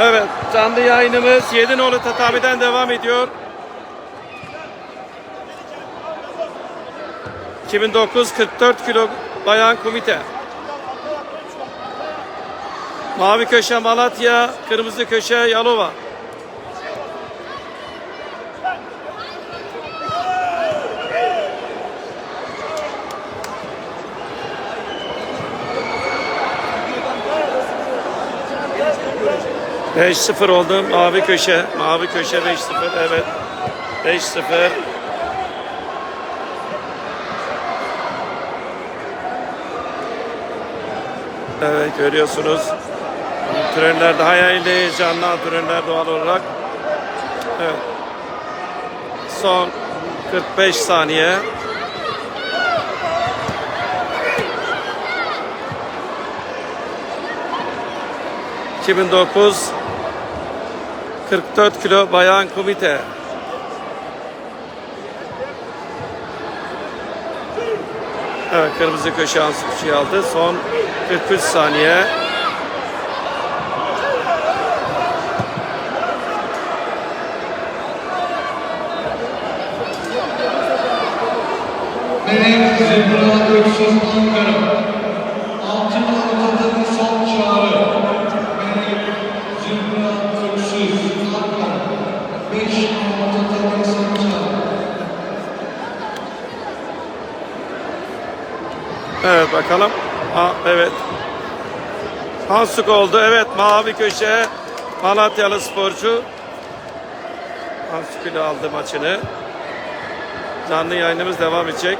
Evet, canlı yayınımız Yedinoğlu Tatabi'den devam ediyor. 2009 44 kilo bayan komite. Mavi köşe Malatya, kırmızı köşe Yalova. Beş 0 oldu. Mavi köşe. Mavi köşe 5-0. Evet. 5-0. Evet görüyorsunuz. Trenler daha yaylı, heyecanlı antrenörler doğal olarak. Evet. Son 45 saniye. ...2009... ...44 kilo bayan komite. Evet kırmızı köşe ansızı aldı. Son 43 saniye. Öksüz Evet bakalım. Ha, evet. Hansuk oldu. Evet mavi köşe. Malatyalı sporcu. Hansuk ile aldı maçını. Canlı yayınımız devam edecek.